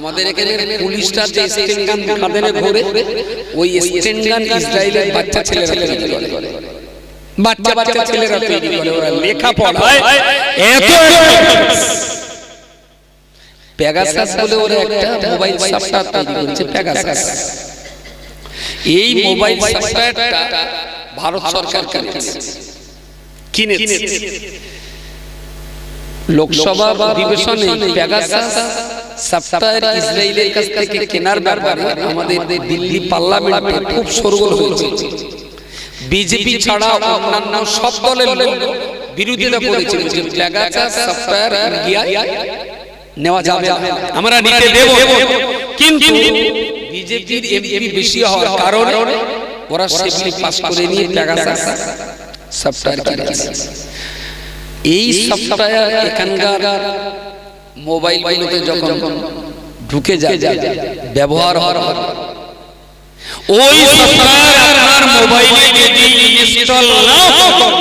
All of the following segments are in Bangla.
আমাদের এখানে পুলিশটা যে স্টেন গান কাঁধে ঘোরে ওই স্টেন গান ইসরায়েলের বাচ্চা ছেলেরা তৈরি করে। বাচ্চা বাচ্চা ছেলেরা তৈরি করে। ওরা লেখা পড়ায় এত প্যাগাসাস বলে ওরা একটা মোবাইল সফটওয়্যার তৈরি করেছে প্যাগাসাস এই মোবাইল সফটওয়্যারটা ভারত সরকার কিনেছে। লোকসভা অধিবেশনে প্যাগাসাস সফটওয়্যার ইসরায়েলের কাছ থেকে কেনার ব্যাপারে আমাদের দিল্লি পার্লামেন্টে খুব সরগোল হয়েছে। বিজেপি ছাড়া অন্যান্য সব দলের লোক বিরোধিতা যে ইন্ডিয়া নেওয়া যাবে আমরা নিতে দেব। কিন্তু বিজেপির এমপি বেশি হওয়ার কারণে ওরা সেগুলি পাস করে নিয়ে কিনেছে এই সফটওয়্যার এখানকার মোবাইল গুলোতে যখন ঢুকে যায় ব্যবহার হয়। ওই সফটওয়্যার আপনার মোবাইলে যদি ইনস্টল না হয়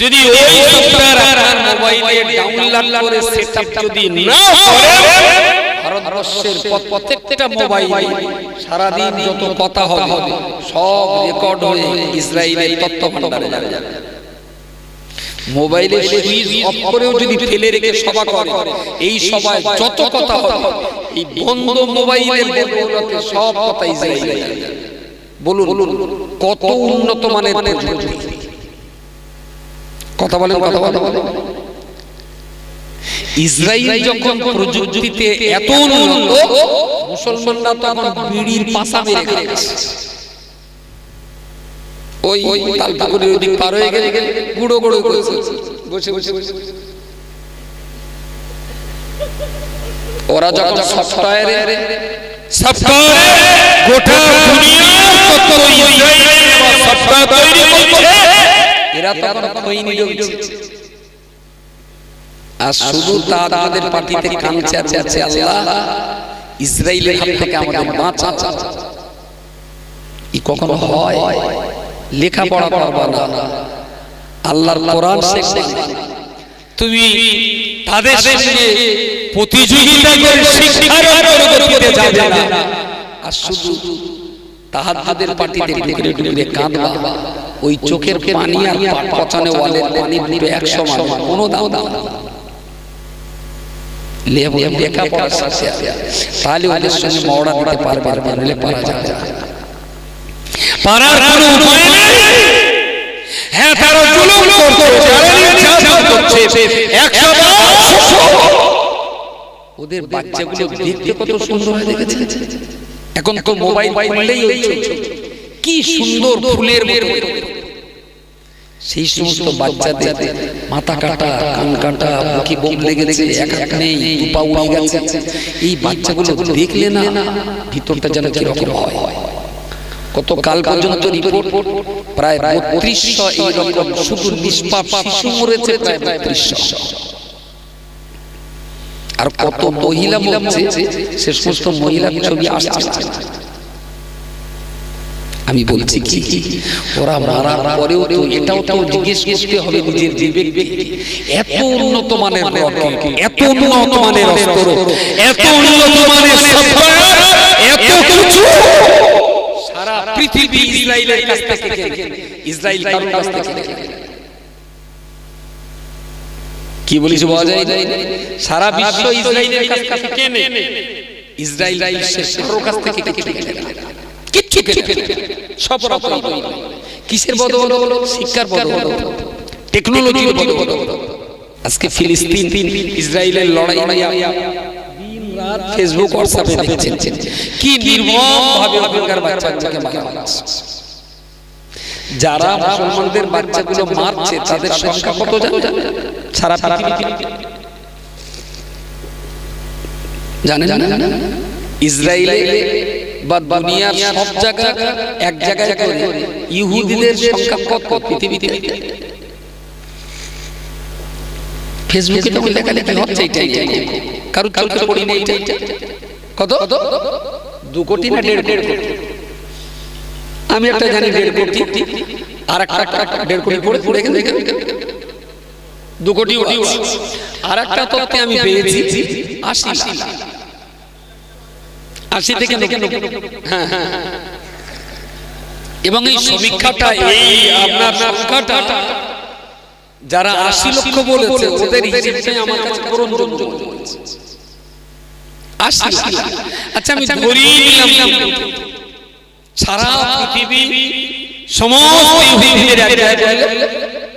যদি ওই সফটওয়্যার আপনার মোবাইলে ডাউনলোড করে সেটআপ যদি না করে ভারতবর্ষের প্রত্যেকটা মোবাইল সারাদিন যত কথা হবে সব রেকর্ড হয়ে ইসরায়েলের তথ্য ভান্ডারে যাবে। মোবাইলে সুইচ অফ করেও যদি ফেলে রেখে সভা করে, এই সভায় যত কথা হবে, এই বন্ধ মোবাইলের বদৌলতে সব কথা ইসরায়েলে যাবে। বলুন কত উন্নত মানের প্রযুক্তি? কথা বলেন কথা বলেন। ইসরায়েল যখন প্রযুক্তিতে এত উন্নত, মুসলমানরা তখন বিড়ির পাশা মেরে গেছে ওই ওই তালপুকুরের ওদিক পার হয়ে গেলে গুঁড়ো গুঁড়ো করে বসে বসে বসে ওরা যখন সফটওয়্যারে সফটওয়্যারে গোটা দুনিয়া কত সফটওয়্যার তৈরি করছে এরা তখন আর শুধু তাদের পার্টিতে কাঁদছে আছে আছে আল্লাহ। ইসরায়েলের হাত থেকে আমাদের বাঁচা। ই কখনো হয়? লেখাপড়া করবা না। আল্লাহর কোরআন শেখবা। তুমি তাদের সঙ্গে প্রতিযোগিতা করে শিক্ষার অগ্রগতিতে যাবে না। আর শুধু তাহাদের পার্টিতে ঢুকে ঢুকে কাঁদবা। ওই চোখের পানি আর পচানো ওয়ালের পানি দিবে একশো মানুষ কোনো দাও দাও লেখাপড়ার সাথে তাহলে ওদের সঙ্গে মওড়া দিতে পারবে পারলে পারা যাবে। পারার কোনো উপায় নেই। হ্যাঁ তারা জুলুম করছে তারা নির্যাতন করছে। একশো ওদের বাচ্চাগুলো দেখতে কত সুন্দর হয় দেখেছে। এখন তো মোবাইল খুললেই ওই ছবি। কি সুন্দর ফুলের মতো। সেই সমস্ত বাচ্চাদের মাথা কাটা কান কাটা বুকি বোম লেগেছে এক এক নেই দুপা উড়ে গেছে। এই বাচ্চাগুলো দেখলে না ভিতরটা যেন কীরকম হয়। কাল পর্যন্ত রিপোর্ট প্রায় শুধু নিষ্পাপ শিশু মরেছে, প্রায় আর কত মহিলা সে সমস্ত ছবি আসছে। আমি বলছি কি ওরা মারার পরেও তো এটাও তো জিজ্ঞেস করতে হবে নিজের বিবেককে। এত উন্নত মানের রকেট, এত উন্নত মানের অস্ত্র, এত উন্নত মানের এত কিছু। পৃথিবী ইসরায়েলের কাছ থেকে। ইসরায়েল কারোর কাছ থেকে কি বলিস বলা যায় সারা বিশ্ব ইসরায়েলের কাছ থেকে কেনে? ইসরায়েল সে কারোর কাছ থেকে। কিচ্ছু কেনে। সব রকম কিসের বদল? শিক্ষার বদল। টেকনোলজির বদল। আজকে ফিলিস্তিন ইসরায়েলের লড়াই রাত ফেসবুক হোয়াটসঅ্যাপে দেখছেন। কি নির্মম ভাবে ওখানকার বাচ্চাগুলোকে মারা হচ্ছে। যারা মুসলমানদের বাচ্চাগুলো মারছে তাদের সংখ্যা কত জানেন? সারা জানেন? জানেন ইসরায়েলে বা দুনিয়ার সব জায়গা এক জায়গায় করে ইহুদিদের সংখ্যা কত পৃথিবীতে? ফেসবুকে তখন লেখালেখি হচ্ছে এটাই কারও চোখে পড়ি না এইটা? কত? দু কোটি না দেড় কোটি? আমি একটা জানি দেড় কোটি। আর একটা দেড় কোটি পড়ে পড়ে গেছে দু কোটি আর একটা তথ্যে আমি পেয়েছি। আশি লাখ। আশি থেকে। হ্যাঁ হ্যাঁ। এবং এই সমীক্ষাটা এই আপনার সংখ্যাটা যারা আশি লক্ষ বলেছে ওদের আমার কাছে গ্রহণযোগ্য। আশি। আচ্ছা আমি ধরিয়ে নিলাম সারা পৃথিবী সমস্ত ইহুদিদের এক জায়গায়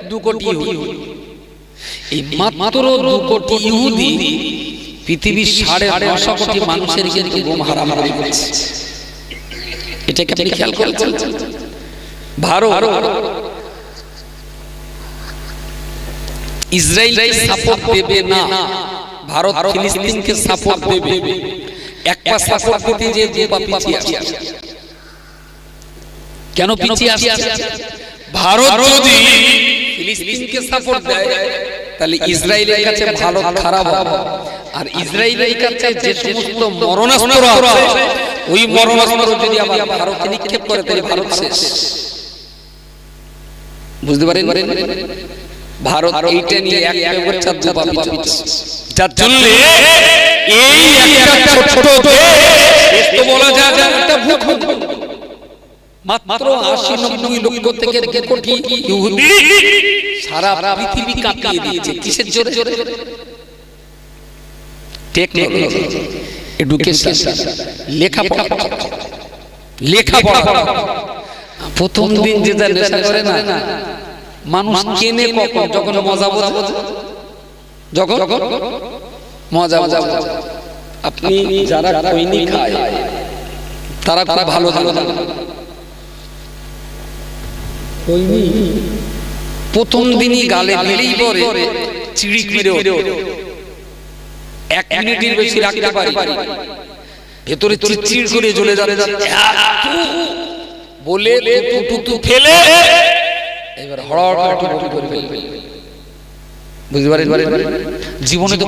দু কোটি ইহুদি। এই মাত্র দু কোটি ইহুদি পৃথিবীর সাড়ে নশো কোটি মানুষের কিন্তু বোম হারামারি করেছে এটাকে আপনি খেয়াল করেছেন? ভারত ইসরায়েলকে সাপোর্ট দেবে না। ভারত ফিলিস্তিনকে সাপোর্ট দেবে। একটা সাপোর্ট দিতে যে যে বা পিছিয়ে আছে কেন পিছিয়ে আসছে? ভারত যদি ফিলিস্তিনকে সাপোর্ট দেয় তাহলে ইসরায়েলের কাছে ভালো খারাপ হবে। আর ইসরায়েলের কাছে যে সমস্ত মরণাস্ত্র আছে ওই মরণাস্ত্র যদি আবার ভারতে নিক্ষেপ করে তাহলে ভারত শেষ। বুঝতে পারেন? ভারত এইটা নিয়ে এক ব্যবচ্ছাদ দুপা পিছু যার জন্য এই একটা ছোট দেশ তো বলা যায় যে একটা ভূখণ্ড। মাত্র আশি নব্বই লক্ষ থেকে দেড় কোটি ইহুদি সারা পৃথিবী কাঁপিয়ে দিয়েছে। কিসের জোরে? জোরে টেকনোলজি এডুকেশন লেখাপড়া। লেখাপড়া। প্রথম দিন যেটা নেশা করে না। মানুষ কেনে কখন? যখন মজা বোঝে? যখন? মজা মজা আপনি যারা খৈনি খায় তারা খুব ভালো ভালো প্রথম দিনই গালে দিলেই পরে চিড়ি মেরে ওঠে। এক মিনিটের বেশি রাখতে পারি। ভেতরে চিড় করে চলে যাবে এত বলে ফেলে। এবার জীবনে তো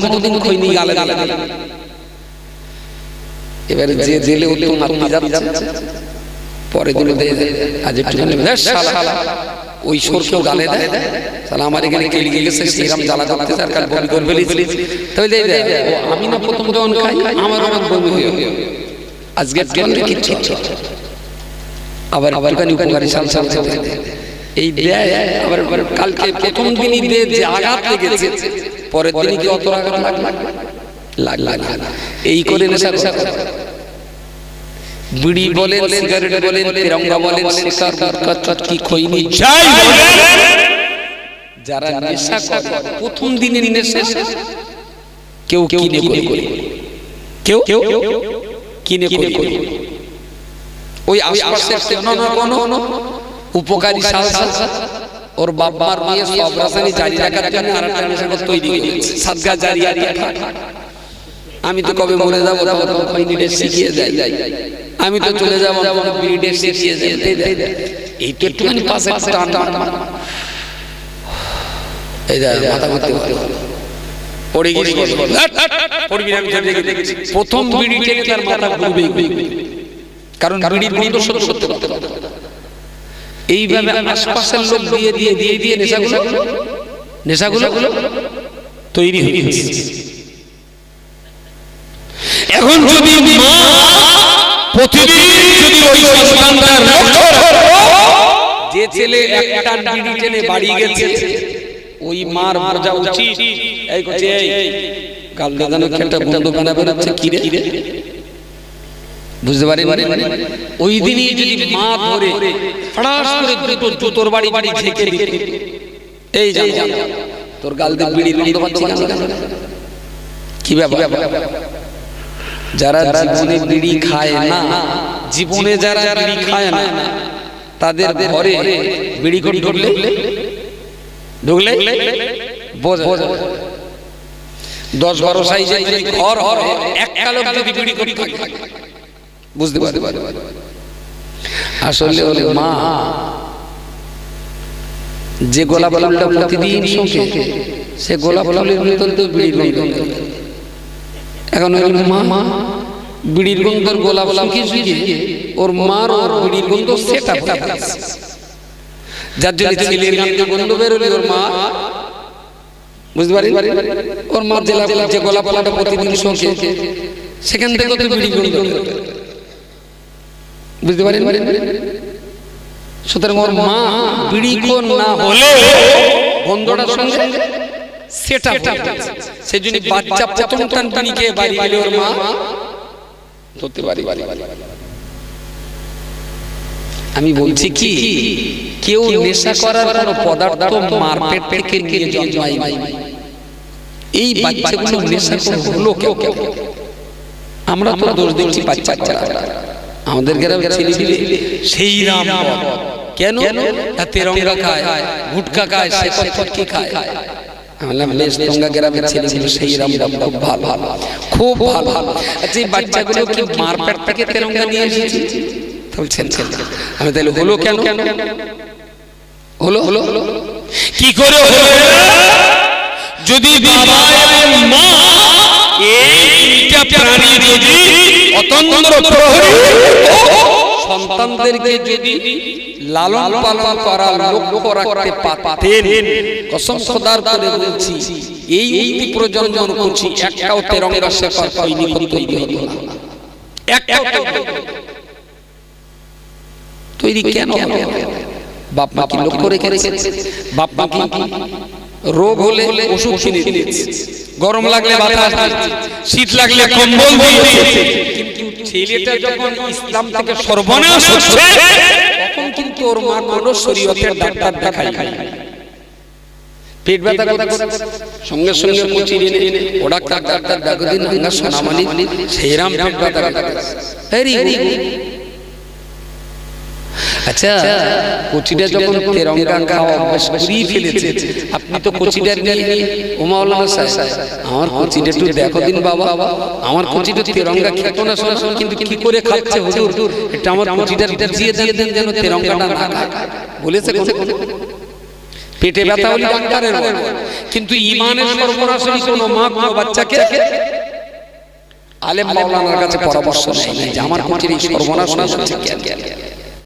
যে জেলে উত্তম আপনি যাচ্ছে। পরে ওই সরকেও গালে দেয়। তাহলে আমার এখানে কেলি গেছে সেরাম জ্বালা করতে আর কাল বমি করে ফেলি তাহলে আমি না প্রথম যখন খাই, আমার অনেক বমি হয়ে আজকে কিচ্ছু আবার আবার কানি উপকারী সাল সাল সাল। এই দেয় আবার কালকে প্রথম দিনই দিয়ে যে আঘাত লেগেছে। পরের দিনই কি অত আঘাত লাগ লাগ লাগ লাগ এই করে নেশা বিড়ি বলেন সিগারেট বলেন তিরঙ্গা বলেন শিকার চটকি খইনি যাই যারা নেশা করে প্রথম দিনের নেশা কেউ কিনে করে কেউ? কেউ? কিনে করে ওই আশপাশের কোনো কোনো? উপকারী ওর বাবার মেয়ে সব রাসায়নি জারি রাখার জন্য আর একটা নেশা তৈরি করেছে সাদগা জারি আর আমি তো কবে মরে যাব তবে তো খৈনিটা শিখিয়ে যাই যাই আমি তো চলে যাব বিড়িটা শিখিয়ে যাই এই তো একটুখানি পাশে টান টান এই যা মাথা ঘুরতে পড়ে গেছি পড়বি আমি প্রথম বিড়ি টেনে তার মাথা ঘুরবে। কারণ বিড়ির গন্ধ সত্য করতে এইভাবে আশপাশের লোক দিয়ে দিয়ে দিয়ে দিয়ে নেশাগুলো নেশাগুলো তৈরি এখন যদি মা প্রতিদিন যদি ওই সন্তানটার যে ছেলে একটা বিড়ি টেনে বাড়ি গেছে ওই মার বোঝা উচিত। এই করছে এই। গাল দাদানো একটা বন্ধু বানা বেরোচ্ছে কি রে? বুঝতে পারি ওই দিনই যদি মা ধরে ফড়াস করে দুটো জুতোর বাড়ি বাড়ি ঝেঁকে দিতে এই যা। তোর গাল দিয়ে বিড়ির গন্ধ পাচ্ছি? কি ব্যাপার? যারা জীবনে বিড়ি খায় না জীবনে যারা বিড়ি খায় না তাদের ঘরে বিড়ি করে ঢুকলে? ঢুকলে? বোঝা। দশ বারো সাইজে যদি ঘর একটা লোক যদি বিড়ি করে থাকে বুঝতে পারে আসলে হলে মা যে গোলাপ ফুলটা প্রতিদিন শোকে সে গোলাপ ফুলের ভিতর তো বিড়ির গন্ধ। এখন মা মা বিড়ির গন্ধর গোলাপ শুকিয়ে শুকিয়ে ওর মার ওর বিড়ির গন্ধ সেটা যার জন্য ছেলের গানকে গন্ধ বেরোলে ওর মা বুঝতে পারি? ওর মা জেলা যে গোলাপ ফুলটা প্রতিদিন শোকে সেখান থেকে তো বিড়ি গন্ধ। বুঝতে পারেন? সুতরাং ওর মা বিড়ি কোন না হলে গন্ধটার সঙ্গে সেটা সেই জন্য বাচ্চা প্রথম টান বিড়ি খেয়ে বাড়ি গেলে ওর মা ধরতে পারি আমি বলছি কি কেউ নেশা করার কোনো পদার্থ মার পেট থেকে নিয়ে জন্মায় নাই এই বাচ্চাগুলো নেশা করে হলো কেউ? কেউ? আমরা তো দোষ দিচ্ছি বাচ্চা আমাদের গ্রামে ছেলে দিলে সেই রাম কেন? তা তেরঙ্গা খায় গুটকা খায় সে খায়। আমরা বেশ তোমরা গ্রামের ছেলেগুলো সেই রাম খুব ভালো। ভালো। খুব ভালো। ভালো। আচ্ছা এই বাচ্চাগুলো কি মার থেকে তেরঙ্গা নিয়ে এসেছি। বলছেন আমি তাহলে হলো কেন? হলো? হলো? হলো? কি করে হলো? যদি বাবা এবং মা সন্তানদেরকে যদি লালন পালন লক্ষ্য রাখতে পারতেন। কসম খোদার করে বলছি, এই উক্তি প্রজন্ম করছি একটাও তেরঙ্গা শেখার তৈরি তৈরি হতো না। তৈরি কেন বাপ মা কি লক্ষ্য রেখে বাপ মা কি রোগ হলে ওষুধ কিনে দিয়েছে। গরম লাগলে বাতাস শীত লাগলে কম্বল দিয়েছে। কিন্তু ছেলেটা যখন ইসলাম থেকে সর্বনাশ হচ্ছে তখন কিন্তু ওর মা কোনো শরীয়তের ডাক্তার দেখাই পেট ব্যথা কথা সঙ্গে সঙ্গে মুচি এনে ও ডাক্তার ডাক্তার দেখো দিন আমরা সোনামানি সেইরাম পেট ব্যথা হ্যারি আচ্ছা কচিটা যখন তেরঙ্গা খাওয়া অভ্যাস করিয়ে ফেলেছে আপনি তো কচিটা নিয়ে ও মাওলানা সাহেব আমার কচিটা একটু দেখো দিন বাবা আমার কচিটা তেরঙ্গা খেত না শোনা শোনা কিন্তু কি করে খাচ্ছে হুজুর? এটা আমার কচিটা দিয়ে দিয়ে দেন যেন তেরঙ্গাটা না খায়। বলেছে পেটে ব্যথা হলে ডাক্তারের। কিন্তু ইমানের সর্বনাশী কোনো মা কোনো বাচ্চাকে আলেম মাওলানার কাছে পরামর্শ নেয় যে আমার এই সর্বনাশ হয়েছে কেন